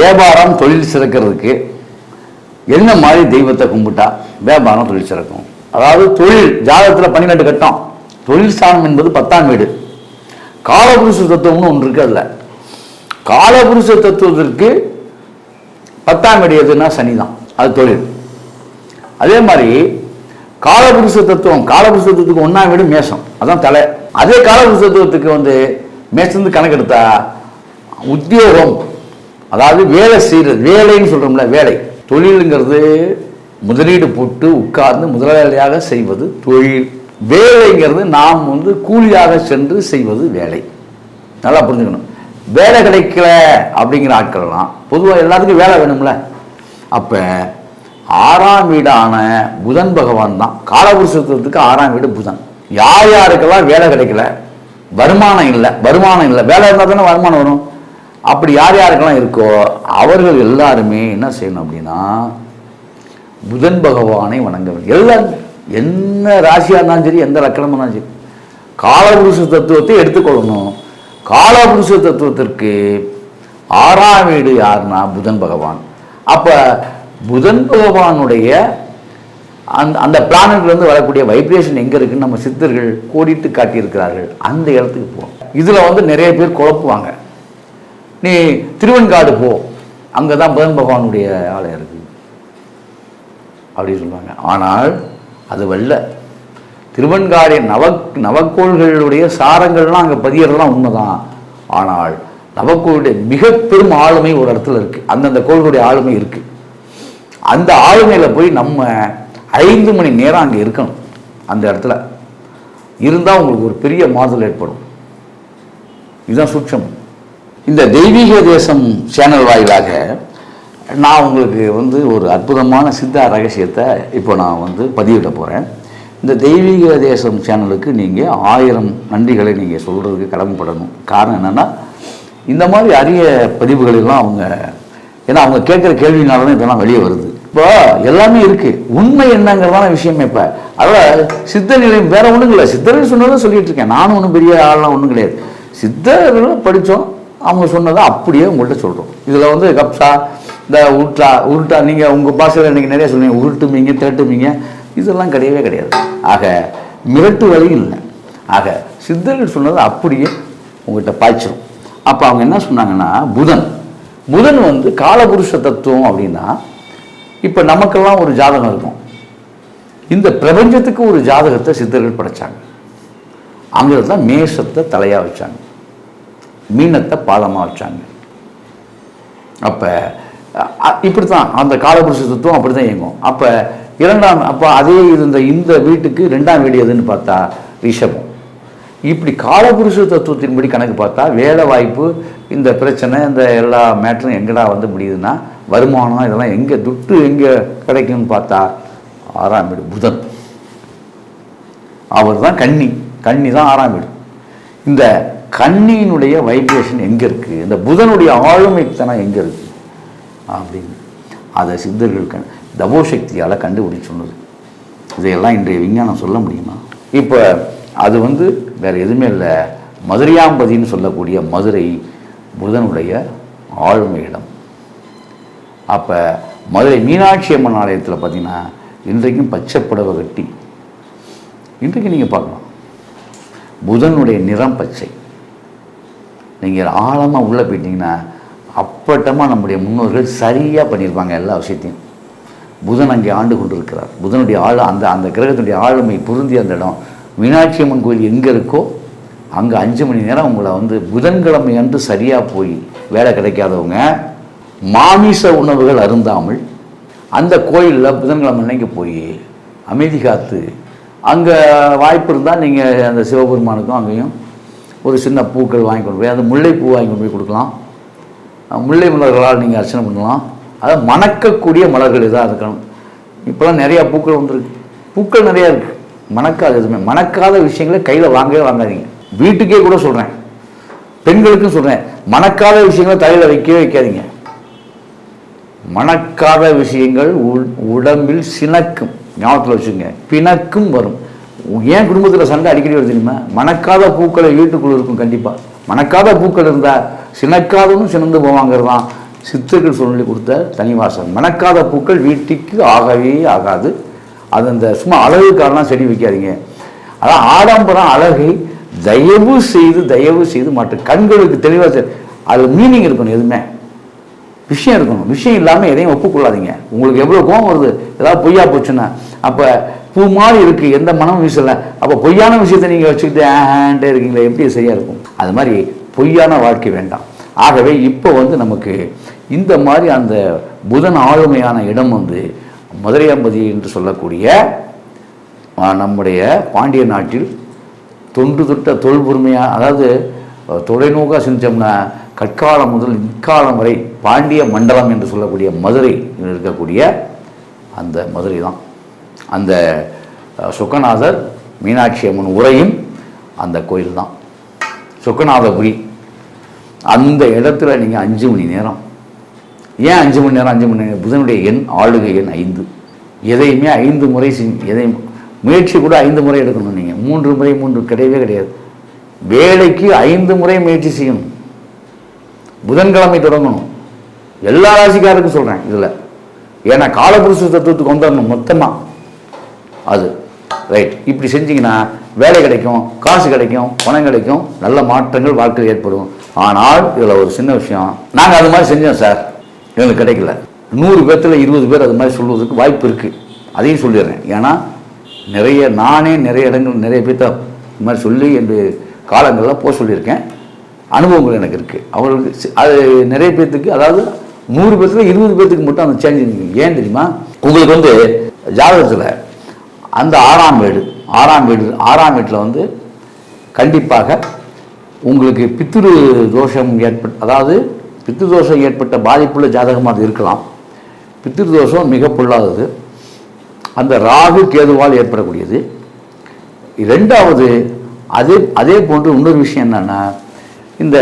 வியாபாரம் தொழில் சிறக்கிறதுக்கு என்ன மாதிரி தெய்வத்தை கும்பிட்டா வியாபாரம் தொழில் சிறக்கும்? அதாவது தொழில் ஜாதகத்தில் பன்னிரெண்டு கட்டம். தொழில் ஸ்தானம் என்பது பத்தாம் வீடு. காலபுருஷ தத்துவம்னு ஒன்று இருக்கு அதில். காலபுருஷ தத்துவத்திற்கு பத்தாம் வீடு எதுன்னா சனி தான் அது தொழில். அதே மாதிரி காலபுருஷ தத்துவம் காலபுருஷ தத்துவத்துக்கு ஒன்றாம் வீடு மேஷம். அதான் தலை. அதே காலபுருஷ தத்துவத்துக்கு வந்து மேஷந்து கணக்கெடுத்தா உத்தியோகம். அதாவது வேலை செய்கிறது வேலைன்னு சொல்கிறோம்ல வேலை. தொழிலுங்கிறது முதலீடு போட்டு உட்கார்ந்து முதலாளியாக செய்வது தொழில். வேலைங்கிறது நாம் வந்து கூலியாக சென்று செய்வது வேலை. நல்லா புரிஞ்சுக்கணும். வேலை கிடைக்கல அப்படிங்கிற ஆட்கள்லாம் பொதுவாக எல்லாத்துக்கும் வேலை வேணும்ல. அப்போ ஆறாம் வீடான புதன் பகவான் தான். காலபுருஷத்துவத்துக்கு ஆறாம் வீடு புதன். யார் யாருக்கெல்லாம் வேலை கிடைக்கல? வருமானம் இல்லை வருமானம் இல்லை. வேலை இருந்தால் தானே வருமானம் வரும். அப்படி யார் யாருக்கெல்லாம் இருக்கோ அவர்கள் எல்லாருமே என்ன செய்யணும் அப்படின்னா புதன் பகவானை வணங்க வேண்டும். எல்லாரும் என்ன ராசியாக இருந்தாலும் சரி எந்த லக்கணமாக இருந்தாலும் சரி காலபுருஷ தத்துவத்தை எடுத்துக்கொள்ளணும். காலபுருஷ தத்துவத்திற்கு ஆறாம் வீடு யாருன்னா புதன் பகவான். அப்போ புதன் பகவானுடைய அந்த அந்த பிளானட்லேருந்து வரக்கூடிய வைப்ரேஷன் எங்கே இருக்குன்னு நம்ம சித்தர்கள் கோடிட்டு காட்டியிருக்கிறார்கள். அந்த இடத்துக்கு போகும் இதில் வந்து நிறைய பேர் குழப்புவாங்க. நீ திருவெண்காடு போ. அங்கே தான் புதன் பகவானுடைய ஆலயம் இருக்குது அப்படி சொல்லுவாங்க. ஆனால் அது வல்ல. திருவெண்காடு நவ நவக்கோள்களுடைய சாரங்கள்லாம் அங்கே பதியறதுலாம் உண்மைதான். ஆனால் நவக்கோளுடைய மிக பெரும் ஆளுமை ஒரு இடத்துல இருக்குது அந்தந்த கோள்களுடைய ஆளுமை இருக்குது அந்த ஆளுமையில் போய் நம்ம ஐந்து மணி நேரம் அங்கே இருக்கணும். அந்த இடத்துல. இருந்தால் உங்களுக்கு ஒரு பெரிய மாறுதல் ஏற்படும். இதுதான் சூட்சம் இந்த தெய்வீக தேசம் சேனல் வாயிலாக நான் உங்களுக்கு வந்து ஒரு அற்புதமான சித்தா ரகசியத்தை இப்போ நான் வந்து பதிவிட போகிறேன் இந்த தெய்வீக தேசம் சேனலுக்கு நீங்கள் ஆயிரம் நன்றிகளை நீங்கள் சொல்கிறதுக்கு கடமைப்படணும். காரணம் என்னென்னா இந்த மாதிரி அரிய பதிவுகளெல்லாம் அவங்க ஏன்னா அவங்க கேட்குற கேள்வினால தான் இதெல்லாம் வெளியே வருது. இப்போ எல்லாமே இருக்குது உண்மை என்னங்கிறதான விஷயமே இப்போ. அதில் சித்த நிலையம் வேறு ஒன்றும் இல்லை சித்தர்கள் சொன்னதை சொல்லிகிட்டு இருக்கேன். நானும் ஒன்றும் பெரிய ஆள்லாம் ஒன்றும் கிடையாது. சித்தர்கள் படித்தோம். அவங்க சொன்னதை அப்படியே உங்கள்கிட்ட சொல்கிறோம் இதில் வந்து கப்சா இந்த உருட்டா உருட்டா நீங்கள் உங்கள் பாஷையில் நீங்கள் நிறைய சொல்லுவீங்க உருட்டுமீங்க திரட்டுமீங்க இதெல்லாம் கிடையவே கிடையாது. ஆக மிரட்டு வழியும் இல்லை. ஆக சித்தர்கள் சொன்னதை அப்படியே உங்கள்கிட்ட பாய்ச்சிரும். அப்போ அவங்க என்ன சொன்னாங்கன்னா புதன். புதன் வந்து காலபுருஷ தத்துவம் அப்படின்னா இப்போ நமக்கெல்லாம் ஒரு ஜாதகம் இருக்கும். இந்த பிரபஞ்சத்துக்கு ஒரு ஜாதகத்தை சித்தர்கள் படைச்சாங்க. அங்கே தான் மேஷத்தை தலையாக வச்சாங்க. மீனத்தை பாதமாக வச்சாங்க. அப்போ இப்படி தான் அந்த காலபுருஷ தத்துவம் அப்படி தான் இயங்கும். அப்போ இரண்டாம் அப்போ அதே இருந்த இந்த இந்த வீட்டுக்கு ரெண்டாம் வீடு எதுன்னு பார்த்தா ரிஷபம். இப்படி காலபுருஷ தத்துவத்தின்படி கணக்கு பார்த்தா வேலை வாய்ப்பு இந்த பிரச்சனை இந்த எல்லா மேட்டரும் எங்கடா வந்து முடியுதுன்னா வருமானம் இதெல்லாம் எங்கே துட்டு எங்கே கிடைக்கும்னு பார்த்தா ஆறாம் வீடு புதன். அவர் தான் கன்னி. கன்னி தான் ஆறாம் வீடு. இந்த கன்னியினுடைய வைப்ரேஷன் எங்கே இருக்குது இந்த புதனுடைய ஆளுமைத்தனம் எங்கே இருக்குது அப்படின்னு. அதை சித்தர்கள் கண் தபோசக்தியால் கண்டுபிடிச்சு சொன்னது இதையெல்லாம் இன்றைய விஞ்ஞானம் சொல்ல முடியுமா? இப்போ அது வந்து வேறு எதுவுமே இல்லை. மதுரையாம்பதின்னு சொல்லக்கூடிய மதுரை புதனுடைய ஆளுமை இடம் அப்போ மதுரை மீனாட்சி அம்மன் ஆலயத்தில் பார்த்தீங்கன்னா இன்றைக்கும் பச்சைப்படவை கட்டி. இன்றைக்கு நீங்கள் பார்க்கலாம். புதனுடைய நிறம் பச்சை. நீங்கள் ஆழமாக உள்ளே போயிட்டீங்கன்னா அப்பட்டமாக நம்முடைய முன்னோர்கள் சரியாக பண்ணியிருப்பாங்க எல்லா விஷயத்தையும். புதன் அங்கே ஆண்டு கொண்டிருக்கிறார். புதனுடைய ஆள் அந்த அந்த கிரகத்தினுடைய ஆளுமை பொருந்திய அந்த இடம். மீனாட்சி அம்மன் கோயில் எங்கே இருக்கோ அங்கே அஞ்சு மணி நேரம் உங்களை வந்து புதன்கிழமை அன்று சரியாக போய் வேலை கிடைக்காதவங்க மாமிச உணவுகள் அருந்தாமல் அந்த கோயிலில் புதன்கிழமை அன்னைக்கு போய் அமைதி காத்து அங்கே வாய்ப்பு இருந்தால் நீங்கள் அந்த சிவபெருமானுக்கும் அங்கேயும் ஒரு சின்ன பூக்கள் வாங்கி கொண்டு போய் அந்த முல்லைப்பூ வாங்கி கொண்டு போய் கொடுக்கலாம். முல்லை மலர்களால் நீங்கள் அர்ச்சனை பண்ணலாம். அதை மணக்கக்கூடிய மலர்கள் இதாக இருக்கணும். இப்போலாம் நிறையா பூக்கள் வந்துருக்கு. பூக்கள் நிறையா இருக்குது மணக்காத எதுவுமே மணக்காத விஷயங்களை கையில் வாங்கவே வாங்காதீங்க. வீட்டுக்கே கூட சொல்கிறேன் பெண்களுக்கும் சொல்கிறேன் மணக்காத விஷயங்களை தலையில் வைக்கவே வைக்காதீங்க. மணக்காத விஷயங்கள் உள்- உடம்பில் சினக்கும். ஞாபகத்தில் வச்சுக்கோங்க. பிணக்கும் வரும். ஏன் குடும்பத்தில் சண்டை அடிக்கடி வருது தெரியுமா? மணக்காத பூக்களை வீட்டுக்குள்ளே இருக்கும் கண்டிப்பாக மணக்காத பூக்கள் இருந்தால் சினக்காதவனும் சினந்து போவாங்கிறது தான் சித்தர்கள் சொல்லி கொடுத்த தனிவாசம். மணக்காத பூக்கள் வீட்டுக்கு ஆகவே ஆகாது. அது அந்த சும்மா அழகுக்காரெல்லாம் செடி வைக்காதீங்க. அதான் ஆடம்பரம் அழகை தயவு செய்து தயவு செய்து மற்ற. கண்களுக்கு தெளிவாக அது மீனிங் இருக்கணும் எதுவுமே. விஷயம் இருக்கணும். விஷயம் இல்லாமல் எதையும் ஒப்புக்கொள்ளாதீங்க. உங்களுக்கு எவ்வளோ கோவம் வருது? ஏதாவது பொய்யா போச்சுன்னா அப்போ பூ மாதிரி இருக்குது எந்த மனமும் வீசலை. அப்போ பொய்யான விஷயத்தை நீங்கள் வச்சுக்கிட்டு ஆண்டே இருக்கீங்களே எப்படி சரியாக இருக்கும்? அது மாதிரி பொய்யான வாழ்க்கை வேண்டாம். ஆகவே இப்போ வந்து நமக்கு இந்த மாதிரி அந்த புதன் ஆளுமையான இடம் வந்து மதுரையம்பதி என்று சொல்லக்கூடிய நம்முடைய பாண்டிய நாட்டில் தொன்று தொட்ட தொல் பொறுமையாக அதாவது தொலைநோக்காக செஞ்சோம்னா கற்காலம் முதல் இக்காலம் வரை பாண்டிய மண்டலம் என்று சொல்லக்கூடிய மதுரை இருக்கக்கூடிய அந்த மதுரை தான் அந்த சுக்கநாதர் மீனாட்சி அம்மன் உரையும் அந்த கோயில் தான் சுக்கநாதபுரி. அந்த இடத்துல நீங்கள் அஞ்சு மணி நேரம். ஏன் அஞ்சு மணி நேரம்? அஞ்சு மணி நேரம். புதனுடைய எண் ஆளுகை எண் ஐந்து. எதையுமே ஐந்து முறை செஞ்சு எதையும் முயற்சி கூட ஐந்து முறை எடுக்கணும் நீங்கள் மூன்று முறை மூன்று கிடையவே கிடையாது. வேலைக்கு ஐந்து முறை முயற்சி செய்யணும். புதன்கிழமை தொடங்கணும். எல்லா ராசிக்காருக்கும் சொல்கிறேன் இதில். ஏன்னா காலபுருஷ தத்துவத்துக்கு வந்துடணும் மொத்தமாக அது. ரைட் இப்படி செஞ்சீங்கன்னா வேலை கிடைக்கும் காசு கிடைக்கும் பணம் கிடைக்கும் நல்ல மாற்றங்கள் வாழ்க்கையில் ஏற்படும். ஆனால் இதில் ஒரு சின்ன விஷயம் நாங்கள் அது மாதிரி செஞ்சோம் சார். எங்களுக்கு கிடைக்கல. நூறு பேர்த்தில் இருபது பேர் அது மாதிரி சொல்வதற்கு வாய்ப்பு இருக்குது அதையும் சொல்லிடுறேன். ஏன்னா நிறைய நானே நிறைய இடங்கள் நிறைய பேர்த்த இது மாதிரி சொல்லி என்று காலங்களில் போக சொல்லியிருக்கேன். அனுபவங்கள் எனக்கு இருக்குது அவர்களுக்கு அது நிறைய பேர்த்துக்கு அதாவது நூறு பேர்த்தில் இருபது பேர்த்துக்கு மட்டும் அந்த சேஞ்ச் ஏன் தெரியுமா? உங்களுக்கு வந்து ஜாதகத்தில் அந்த ஆறாம் வீடு ஆறாம் வீடு ஆறாம் வீட்டில் வந்து கண்டிப்பாக உங்களுக்கு பித்ரு தோஷம் ஏற்பட் அதாவது பித்ரு தோஷம் ஏற்பட்ட பாதிப்புள்ள ஜாதகமாக அது இருக்கலாம். பித்ரு தோஷம் மிக பொல்லாதது. அந்த ராகு கேதுவால் ஏற்படக்கூடியது. ரெண்டாவது அதே அதே போன்று இன்னொரு விஷயம் என்னென்னா இந்த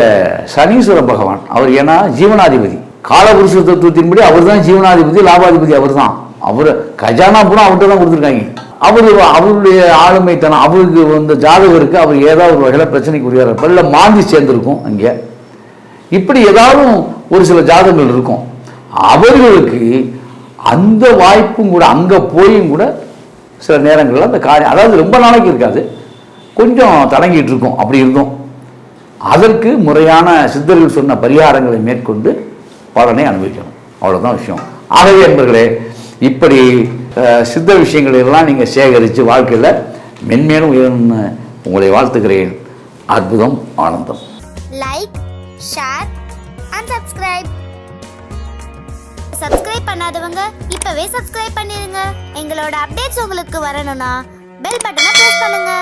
சனீஸ்வர பகவான் அவர் ஏன்னா ஜீவனாதிபதி. காலபுருஷ தத்துவத்தின்படி அவர் தான் ஜீவனாதிபதி லாபாதிபதி அவர் தான் அவர் கஜானா பூரா அவர்கிட்ட தான் கொடுத்துருக்காங்க. அவர் அவருடைய ஆளுமைத்தனம் அவருக்கு வந்து ஜாதகருக்கு அவர் ஏதாவது ஒரு வகையில் பிரச்சனைக்கு உரியார் இல்லை மாந்தி சேர்ந்திருக்கும் அங்கே. இப்படி ஏதாவது ஒரு சில ஜாதகங்கள் இருக்கும். அவர்களுக்கு அந்த வாய்ப்பும் கூட அங்கே போயும் கூட சில நேரங்களில் அந்த காரியம் அதாவது ரொம்ப நாளைக்கு இருக்காது. கொஞ்சம் தடங்கிட்டு இருக்கும் அப்படி இருந்தோம். அதற்கு முறையான சித்தர்கள் சொன்ன பரிகாரங்களை மேற்கொண்டு பலனை அனுபவிக்கணும். அவ்வளோதான் விஷயம். ஆகவே என்பர்களே இப்படி சித்த விஷயங்களை எல்லாம் நீங்கள் சேகரித்து வாழ்க்கையில் மென்மேலும் உயரணும்னு உங்களை வாழ்த்துக்கிறேன் அற்புதம் ஆனந்தம். Like share and subscribe subscribe பண்ணாதவங்க இப்பவே சப்ஸ்கிரைப் பண்ணிருங்க. எங்களோட அப்டேட்ஸ் உங்களுக்கு வரணும்னா பெல் பட்டனை பிரஸ் பண்ணுங்க.